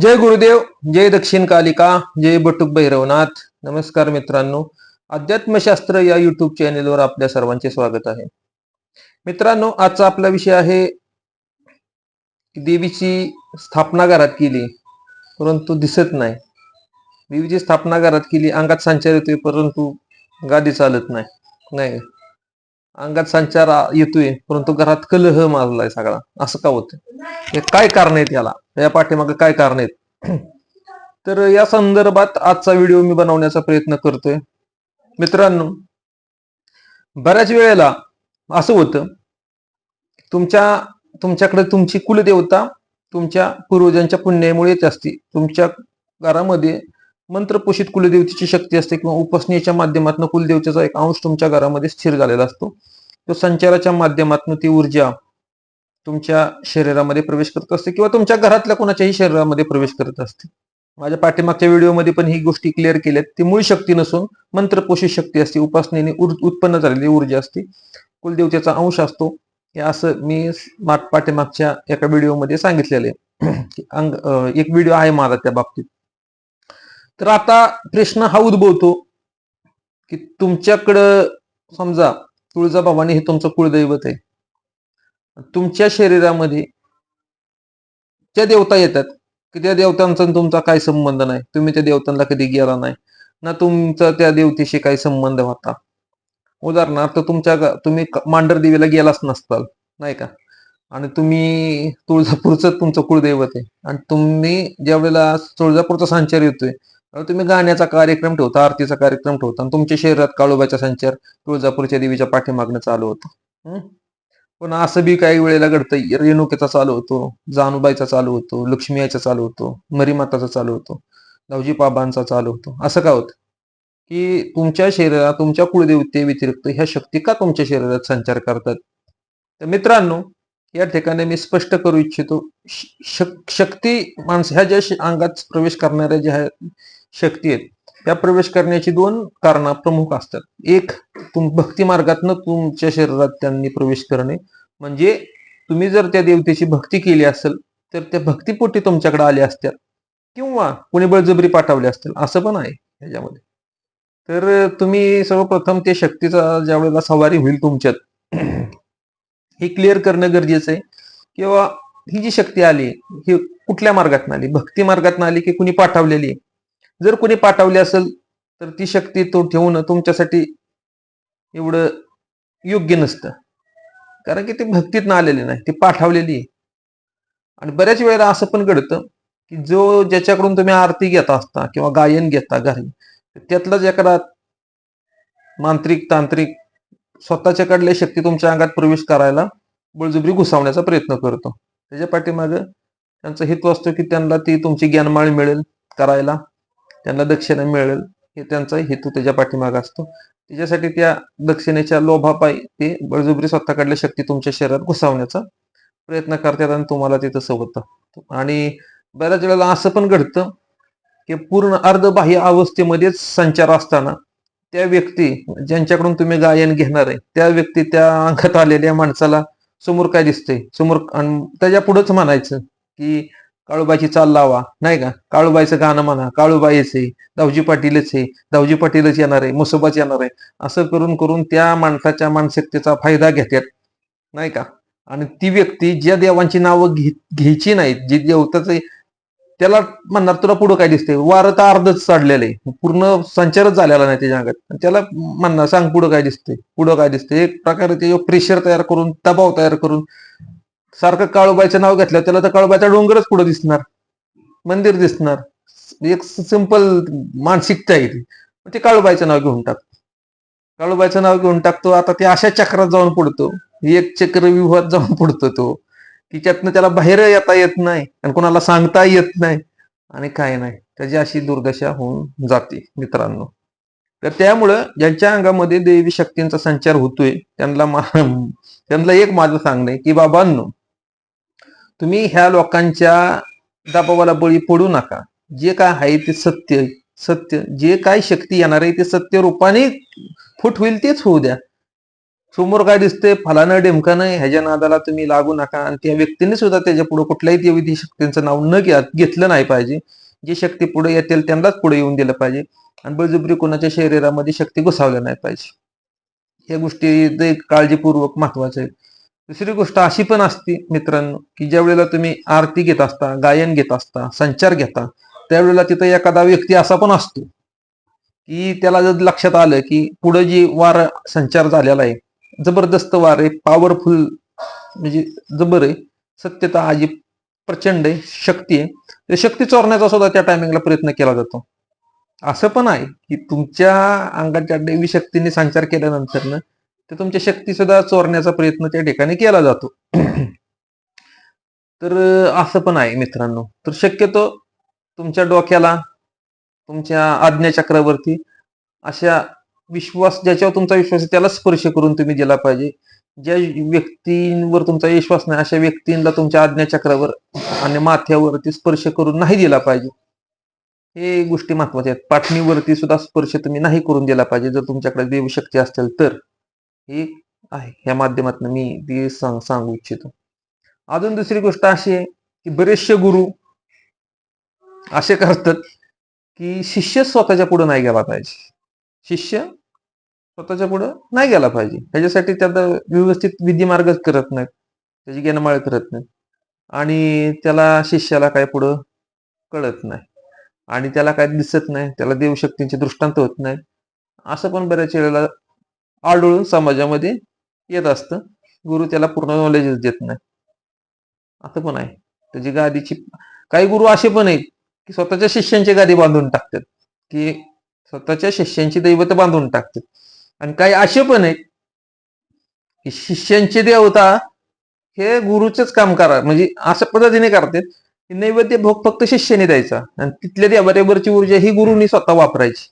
जय गुरुदेव जय दक्षिण कालिका जय बटुक भैरवनाथ. नमस्कार मित्रांनो. अध्यात्मशास्त्र या युट्यूब चॅनेलवर आपल्या सर्वांचे स्वागत आहे. मित्रांनो आजचा आपला विषय आहे देवीची स्थापना घरात केली परंतु दिसत नाही. देवीची स्थापना घरात केली अंगात संचार येतोय परंतु गादी चालत नाही. नाही. अंगात संचार येतोय परंतु घरात कलह मारलाय सगळा. असं का होतं हे काय कारण आहेत याला? या पाठीमागे काय कारण आहेत? तर या संदर्भात आजचा व्हिडिओ मी बनवण्याचा प्रयत्न करतोय. मित्रांनो बऱ्याच वेळेला असं होतं तुमच्या तुमच्याकडे तुमची कुलदेवता तुमच्या पूर्वजांच्या पुण्यामुळे येत असते. तुमच्या घरामध्ये मंत्रपोषित कुलदेवतेची शक्ती असते किंवा उपासनेच्या माध्यमातून कुलदेवतेचा एक अंश तुमच्या घरामध्ये स्थिर झालेला असतो. तो संचाराच्या माध्यमातून ती ऊर्जा तुमच्या शरीरामध्ये प्रवेश करत असते किंवा तुमच्या घरातल्या कोणाच्याही शरीरामध्ये प्रवेश करत असते. माझ्या पाठीमागच्या व्हिडिओमध्ये पण ही गोष्टी क्लिअर केल्यात. ती मूळ शक्ती नसून मंत्रपोषित शक्ती असते. उपासनेने उर- उत्पन्न झालेली ऊर्जा असते. कुलदेवतेचा अंश असतो. हे असं मी पाठीमागच्या एका व्हिडिओमध्ये सांगितलेलं आहे. अंग एक व्हिडिओ आहे माझा त्या बाबतीत. तर आता प्रश्न हा उद्भवतो की तुमच्याकडं समजा तुळजाभवानी हे तुमचं कुळदैवत आहे. तुमच्या शरीरामध्ये ज्या देवता येतात की त्या देवतांचा तुमचा काय संबंध नाही? तुम्ही त्या देवतांना कधी गेला नाही. ना तुमचा त्या देवतेशी काही संबंध होता. उदाहरणार्थ तुमच्या तुम्ही मांडर देवीला गेलाच नसताल नाही का? आणि तुम्ही तुळजापूरचं तुमचं कुळदैवत आहे. आणि तुम्ही ज्या वेळेला तुळजापूरचा संचार येतोय तुम्ही गाण्याचा कार्यक्रम ठेवता आरतीचा कार्यक्रम ठेवता आणि तुमच्या शरीरात काळोबाचा संचार तुळजापूरच्या देवीच्या पाठीमागणं चालू होतो. पण असं बी काही वेळेला घडतं रेणुकेचा चालू होतो जानूबाईचा चालू होतो लक्ष्मी आईचा चालू होतो मरीमाताचा चालू होतो दावजी बाबांचा चालू होतो. असं का होतं? की तुमच्या शरीरात तुमच्या कुळदेवते व्यतिरिक्त ह्या शक्ती का तुमच्या शरीरात संचार करतात? तर मित्रांनो या ठिकाणी मी स्पष्ट करू इच्छितो श- शक्ती माणसं ह्या ज्या अंगात प्रवेश करणाऱ्या ज्या शक्ती आहेत. त्या प्रवेश करण्याची दोन कारण प्रमुख असतात. एक तुम भक्ती मार्गातनं तुमच्या शरीरात त्यांनी प्रवेश करणे. म्हणजे तुम्ही जर त्या देवतेची भक्ती केली असेल तर त्या भक्तीपोटी तुमच्याकडे आले असतात किंवा कोणी बळजबरी पाठवले असतील असं पण आहे ह्याच्यामध्ये. तर तुम्ही सर्वप्रथम ते शक्तीचा ज्या वेळेला सवारी होईल तुमच्यात हे क्लिअर करणं गरजेचं आहे. किंवा ही जी शक्ती आली ही कुठल्या मार्गातून आली? भक्ती मार्गातून आली की कुणी पाठवलेली? आहे जर कुणी पाठवली असेल तर ती शक्ती तो ठेवणं तुमच्यासाठी एवढं योग्य नसतं. कारण की ती भक्तीतनं आलेली नाही ती पाठवलेली आहे. आणि बऱ्याच वेळेला असं पण घडतं की जो ज्याच्याकडून तुम्ही आरती घेता असता किंवा गायन घेता घरी त्यातलाच एखादा मांत्रिक तांत्रिक स्वतःच्या कडल्या शक्ती तुमच्या अंगात प्रवेश करायला बळजबरी घुसावण्याचा प्रयत्न करतो. त्याच्या पाठीमागं त्यांचा हेतू असतो की त्यांना ती तुमची ज्ञानमाळ मिळेल करायला. त्यांना दक्षिणा मिळेल. हे त्यांचा हेतू त्याच्या पाठीमागा असतो. त्याच्यासाठी त्या दक्षिणेच्या लोभापायी ते बळजबरी स्वतःकडल्या शक्ती तुमच्या शरीरात घुसावण्याचा प्रयत्न करतात आणि तुम्हाला ते तसं होतं. आणि बऱ्याच वेळेला असं पण घडतं की पूर्ण अर्धबाह्य अवस्थेमध्येच संचार असताना त्या व्यक्ती ज्यांच्याकडून तुम्ही गायन घेणार आहे त्या व्यक्ती त्या अंगात आलेल्या माणसाला समोर काय दिसतंय? समोर त्याच्या पुढेच म्हणायचं की काळूबाईची चाल लावा. नाही का? काळूबाईचं गाणं म्हणा काळूबाईच आहे दावजी पाटीलच आहे दावजी पाटीलच येणार आहे मुसोबाच येणार आहे. असं करून करून त्या माणसाच्या मानसिकतेचा फायदा घेतात नाही का? आणि ती व्यक्ती ज्या देवांची नावं घ्यायची नाहीत जी देवताचे त्याला म्हणणार तुला पुढं काय दिसते वारं तर अर्धच चढलेलं आहे. पूर्ण संचारच झालेला नाही त्याच्या अंगात त्याला म्हणणार सांग पुढं काय दिसते पुढं काय दिसते एक प्रकारे ते प्रेशर तयार करून दबाव तयार करून सारखं काळूबाईचं नाव घेतलं त्याला तर काळूबाईचा डोंगरच पुढे दिसणार. मंदिर दिसणार. एक सिंपल मानसिकता आहे ती ते काळूबाईचं नाव घेऊन टाकतो. काळूबाईचं नाव घेऊन टाकतो. आता ते अशा चक्रात जाऊन पडतो एक चक्र व्यूहात जाऊन पडतो तो. तिच्यातनं त्याला बाहेर येता येत नाही आणि कोणाला सांगता येत नाही आणि काय नाही. त्याची अशी दुर्दशा होऊन जाते मित्रांनो. तर त्यामुळं ज्यांच्या अंगामध्ये देवी शक्तींचा संचार होतोय त्यांना मा- त्यांना एक माझं सांगणं आहे की बाबांनो तुम्ही ह्या लोकांच्या दबावाला बळी पडू नका. जे काय आहे ते सत्य सत्य जे काय शक्ती येणार आहे ते सत्य रूपाने फुट होईल तेच होऊ द्या. समोर काय दिसतंय फलानं डेमकानं ह्याच्या नादाला तुम्ही लागू नका आणि त्या व्यक्तीने सुद्धा त्याच्या पुढे कुठल्याही देवी शक्तींचं नाव न घ्या घेतलं नाही पाहिजे. जी शक्ती पुढे येतील त्यांनाच पुढे येऊन दिलं पाहिजे. आणि बळजबरी कोणाच्या शरीरामध्ये शक्ती घुसावल्या नाही पाहिजे. या गोष्टी काळजीपूर्वक महत्वाचं आहे. दुसरी गोष्ट अशी पण असते मित्रांनो की ज्या वेळेला तुम्ही आरती घेत असता गायन घेत असता संचार घेता त्यावेळेला तिथं एखादा व्यक्ती असा पण असतो की त्याला जर लक्षात आलं की पुढं जी वार संचार झालेला आहे जबरदस्त वार आहे पॉवरफुल म्हणजे जबर आहे सत्यता आजी प्रचंड आहे शक्ती आहे शक्ती चोरण्याचा सुद्धा त्या टायमिंगला प्रयत्न केला जातो. असं पण आहे की तुमच्या अंगाच्या दैवी शक्तीने संचार केल्यानंतर ते तुमच्या शक्ती सुद्धा चोरण्याचा प्रयत्न त्या ठिकाणी केला जातो. तर असं पण आहे मित्रांनो. तर शक्यतो तुमच्या डोक्याला तुमच्या आज्ञाचक्रावरती अशा विश्वास ज्याच्यावर तुमचा विश्वास आहे त्याला स्पर्श करून तुम्ही दिला पाहिजे. ज्या व्यक्तींवर तुमचा विश्वास नाही अशा व्यक्तींना तुमच्या आज्ञाचक्रावर आणि माथ्यावरती स्पर्श करून नाही दिला पाहिजे. हे गोष्टी महत्त्वाच्या आहेत. पाठणीवरती सुद्धा स्पर्श तुम्ही नाही करून दिला पाहिजे जर तुमच्याकडे देवशक्ती असेल तर. हे आहे. ह्या माध्यमातून मी ती सांग सांगू इच्छितो. अजून दुसरी गोष्ट अशी आहे की बरेचसे गुरु असे करतात की शिष्य स्वतःच्या पुढे नाही गेला पाहिजे. शिष्य स्वतःच्या पुढे नाही गेला पाहिजे. ह्याच्यासाठी त्याचा व्यवस्थित विधिमार्गच करत नाहीत. त्याची गेनमाळ करत नाहीत. आणि त्याला शिष्याला काय पुढं कळत नाही. आणि त्याला काय दिसत नाही. त्याला देवशक्तींचे दृष्टांत होत नाही असं पण बऱ्याच वेळेला आढळून समाजामध्ये येत असतं. गुरु त्याला पूर्ण नॉलेजच देत नाही. असं पण आहे. त्याची गादीची काही गुरु असे पण आहेत की स्वतःच्या शिष्यांची गादी बांधून टाकतात. की स्वतःच्या शिष्यांची दैवत बांधून टाकतात. आणि काही असे पण आहेत की शिष्यांची देवता हे गुरुचंच काम करा म्हणजे अशा पद्धतीने करतात की नैवेद्य भोग फक्त शिष्याने द्यायचा. आणि तिथल्या देवाबरोबरची ऊर्जा ही गुरुनी स्वतः वापरायची.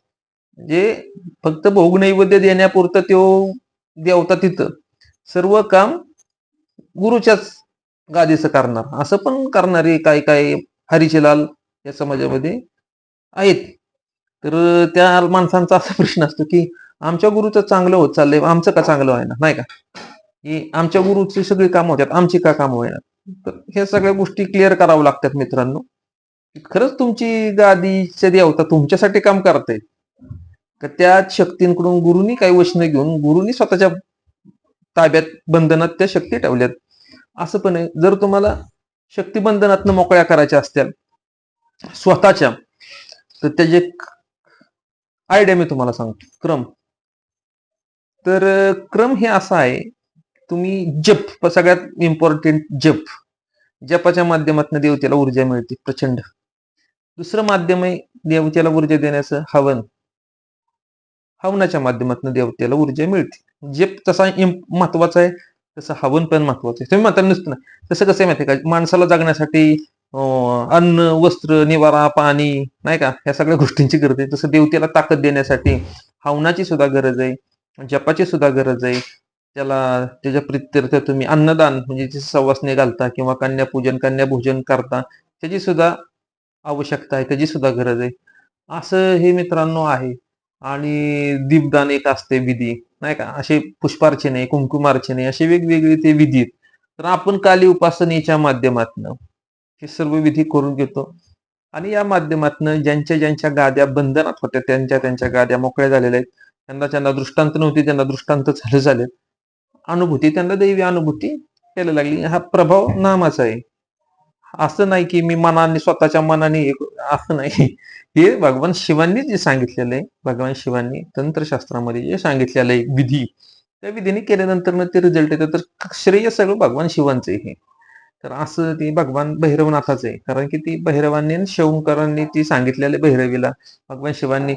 म्हणजे फक्त भोग नैवेद्य देण्यापुरतं तो देवता तिथं. सर्व काम गुरुच्याच गादीचं करणार. असं पण करणारे काही काही हरिचेलाल या समाजामध्ये आहेत. तर त्या माणसांचा असा प्रश्न असतो की आमच्या गुरुचं चांगलं होत चाललंय आमचं का चांगलं व्हायना नाही का? की आमच्या गुरुची सगळी कामं होतात आमची का कामं होईना? तर ह्या सगळ्या गोष्टी क्लिअर कराव्या लागतात मित्रांनो. खरंच तुमची गादीच्या देवता तुमच्यासाठी काम करते तर त्या शक्तींकडून गुरुनी काही वचनं घेऊन गुरुनी स्वतःच्या ताब्यात बंधनात त्या शक्ती ठेवल्यात. असं पण आहे. जर तुम्हाला शक्ती बंधनातनं मोकळ्या करायच्या असतील स्वतःच्या तर त्याचे आयडिया मी तुम्हाला सांगतो. क्रम. तर क्रम हे असा आहे तुम्ही जप सगळ्यात इम्पॉर्टंट जप. जपाच्या माध्यमातून देवतेला ऊर्जा मिळते प्रचंड. दुसरं माध्यम आहे देवतेला ऊर्जा देण्याचं हवन. हवनाच्या माध्यमातून देवतेला ऊर्जा मिळते. जे तसा महत्त्वाचा आहे तसं हवन पण महत्वाचं आहे. तुम्ही म्हणता नुसतं ना तसं कसं आहे माहिती का? माणसाला जगण्यासाठी अन्न वस्त्र निवारा पाणी नाही का? ह्या सगळ्या गोष्टींची गरज आहे. तसं देवतेला ताकद देण्यासाठी हवनाची सुद्धा गरज आहे जपाची सुद्धा गरज आहे. त्याला त्याच्या प्रित्यर्थ तुम्ही अन्नदान म्हणजे सवासने घालता किंवा कन्यापूजन कन्याभोजन करता त्याची सुद्धा आवश्यकता आहे त्याची सुद्धा गरज आहे. असं हे मित्रांनो आहे. आणि दीपदान एक असते विधी नाही का? असे पुष्पार्चने कुंकुमार्चने असे वेगवेगळे ते विधी तर आपण काली उपासनेच्या माध्यमातनं हे सर्व विधी करून घेतो. आणि या माध्यमातनं ज्यांच्या ज्यांच्या गाद्या बंधनात होत्या त्यांच्या त्यांच्या गाद्या मोकळ्या झालेल्या आहेत. त्यांना त्यांना दृष्टांत नव्हती त्यांना दृष्टांत झाले झाले अनुभूती त्यांना दैवी अनुभूती यायला लागली. हा प्रभाव नामाचा आहे. असं नाही की मी मनाने स्वतःच्या मनाने असं नाही. हे भगवान शिवांनी जे सांगितलेलं आहे भगवान शिवांनी तंत्रशास्त्रामध्ये जे सांगितलेलं आहे विधी त्या विधीने केल्यानंतर ते रिझल्ट येतं. तर श्रेय सगळं भगवान शिवांचं आहे तर असं ते भगवान भैरवनाथाचं आहे. कारण की ती भैरवांनी आणि ती सांगितलेलं आहे भैरवीला. भगवान शिवांनी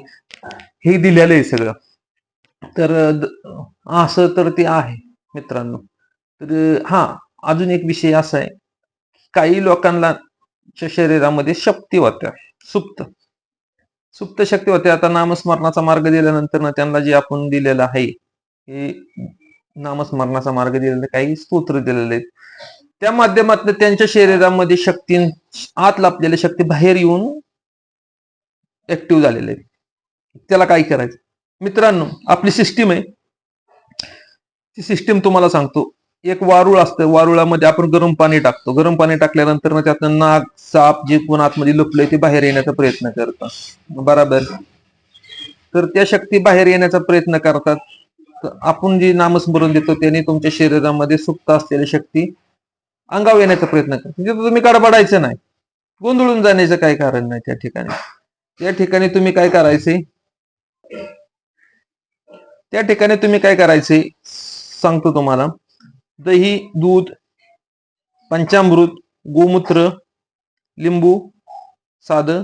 हे दिलेलं आहे सगळं. तर असं तर ते आहे मित्रांनो. तर हा अजून एक विषय असा आहे. काही लोकांना शरीरामध्ये शक्ती होत्या. सुप्त. सुप्त शक्ती होते. आता नामस्मरणाचा मार्ग दिल्यानंतर ना त्यांना जे आपण दिलेलं आहे हे नामस्मरणाचा मार्ग दिलेला काही स्तोत्र दिलेले आहेत. त्या माध्यमातून त्यांच्या शरीरामध्ये शक्ती आत लापलेल्या शक्ती बाहेर येऊन ऍक्टिव्ह झालेले आहेत. त्याला काय करायचं? मित्रांनो आपली सिस्टीम आहे. ती सिस्टीम तुम्हाला सांगतो. एक वारुळ असतं वारुळामध्ये आपण गरम पाणी टाकतो. गरम पाणी टाकल्यानंतर त्यातनं नाग साप जे कोण आतमध्ये लपलंय ते बाहेर येण्याचा प्रयत्न करतात. बराबर? तर त्या शक्ती बाहेर येण्याचा प्रयत्न करतात. तर आपण जे नामस्मरण देतो त्याने तुमच्या शरीरामध्ये सुप्त असलेली शक्ती अंगावर येण्याचा प्रयत्न करतो म्हणजे तुम्ही गडबडायचं नाही. गोंधळून जाण्याचं काही कारण नाही त्या ठिकाणी. त्या ठिकाणी तुम्ही काय करायचे? त्या ठिकाणी तुम्ही काय करायचे? सांगतो तुम्हाला. दही दूध पंचामृत गोमूत्र लिंबू साधं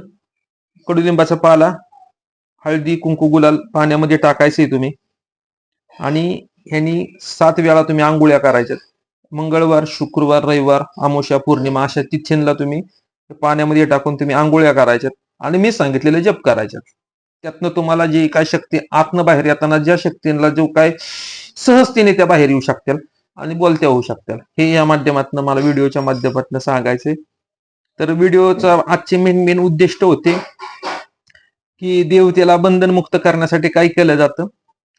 कडुलिंबाचा पाला हळदी कुंकू गुलाल पाण्यामध्ये टाकायचे तुम्ही. आणि ह्यांनी सात वेळा तुम्ही आंघोळ्या करायच्यात. मंगळवार शुक्रवार रविवार अमावस्या पौर्णिमा अशा तिथींना तुम्ही पाण्यामध्ये टाकून तुम्ही आंघोळ्या करायच्यात. आणि मी सांगितलेले जप करायच्यात. त्यातनं तुम्हाला जी काय शक्ती आतनं बाहेर येताना ज्या शक्तींना जो काय सहजतेने त्या बाहेर येऊ शकतील आणि बोलत्या होऊ शकतात. हे या माध्यमातून मला व्हिडिओच्या माध्यमातून सांगायचे तर व्हिडिओचा आजचे मेन मेन उद्दिष्ट होते की देवतेला बंधनमुक्त करण्यासाठी काय केलं जातं?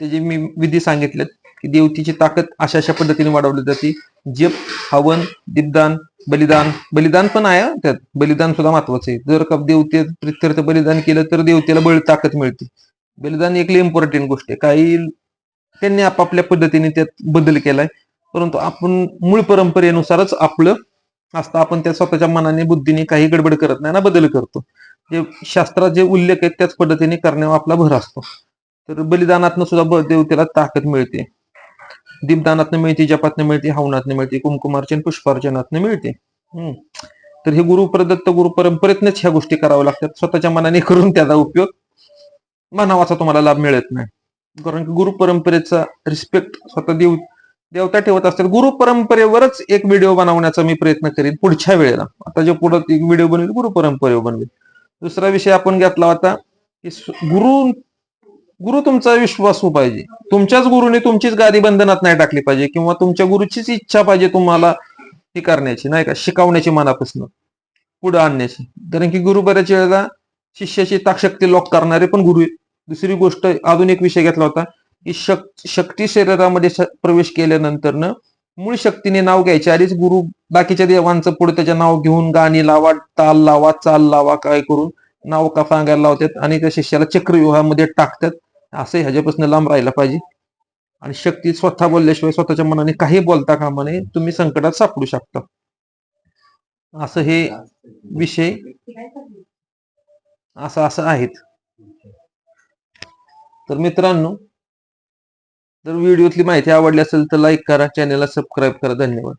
त्याचे मी विधी सांगितलेत की देवतेची ताकद अशा अशा पद्धतीने वाढवली जाते. जप हवन दीपदान बलिदान. बलिदान पण आहे त्यात. बलिदान सुद्धा महत्वाचं आहे. जर का देवते प्रित्यर्थ बलिदान केलं तर देवतेला बळ ताकद मिळते. बलिदान एक इम्पॉर्टंट गोष्ट आहे. काही त्यांनी आपापल्या पद्धतीने त्यात बदल केलाय. परंतु आपण मूळ परंपरेनुसारच आपलं असतं. आपण त्या स्वतःच्या मनाने बुद्धीने काही गडबड करत नाही ना बदल करतो. जे शास्त्रात जे उल्लेख आहेत त्याच पद्धतीने करण्यावर आपला भर असतो. तर बलिदानातनं सुद्धा देवतेला ताकद मिळते. दीपदानातनं मिळते जपातनं मिळते हवनातनं मिळते कुंकुमार्चन पुष्पार्चनातनं मिळते. हम्म. तर हे गुरु प्रदत्त गुरु परंपरेतनच ह्या गोष्टी कराव्या लागतात. स्वतःच्या मनाने करून त्याचा उपयोग मानावाचा तुम्हाला लाभ मिळत नाही. कारण की गुरु परंपरेचा रिस्पेक्ट स्वतः देव देवता ठेवत असतात गुरु परंपरेवरच एक व्हिडिओ बनवण्याचा मी प्रयत्न करीन पुढच्या वेळेला. आता जे पुढे एक व्हिडिओ बनवेल गुरु परंपरेवर बनवेल. दुसरा विषय आपण घेतला होता की गुरु गुरु तुमचा विश्वासू हो पाहिजे. तुमच्याच गुरुने तुमचीच गादी बंधनात नाही टाकली पाहिजे किंवा तुमच्या गुरुचीच इच्छा पाहिजे तुम्हाला ही करण्याची नाही का? शिकवण्याची मनापासून. पुढे आणण्याची. कारण की गुरु बऱ्याच वेळेला शिष्याची ताकशक्ती लॉक करणारे पण गुरु दुसरी गोष्ट अजून एक विषय घेतला होता की शक शक्ती शरीरामध्ये प्रवेश केल्यानंतर न मूळ शक्तीने नाव घ्यायचे. आधीच गुरु बाकीच्या देवांचं पुढे त्याचे नाव घेऊन गाणी लावा ताल लावा चाल लावा काय करून नाव का सांगायला लावतात आणि त्या शिष्याला चक्रव्यूहामध्ये टाकतात. असं ह्याच्यापासून लांब राहायला पाहिजे. आणि शक्ती स्वतः बोलल्याशिवाय स्वतःच्या मनाने काही बोलता कामा नये. तुम्ही संकटात सापडू शकता. असं हे विषय असं असं आहेत. तर मित्रांनो जर व्हिडिओतली माहिती आवडली असेल तर लाईक करा चॅनेलला सबस्क्राईब करा. धन्यवाद.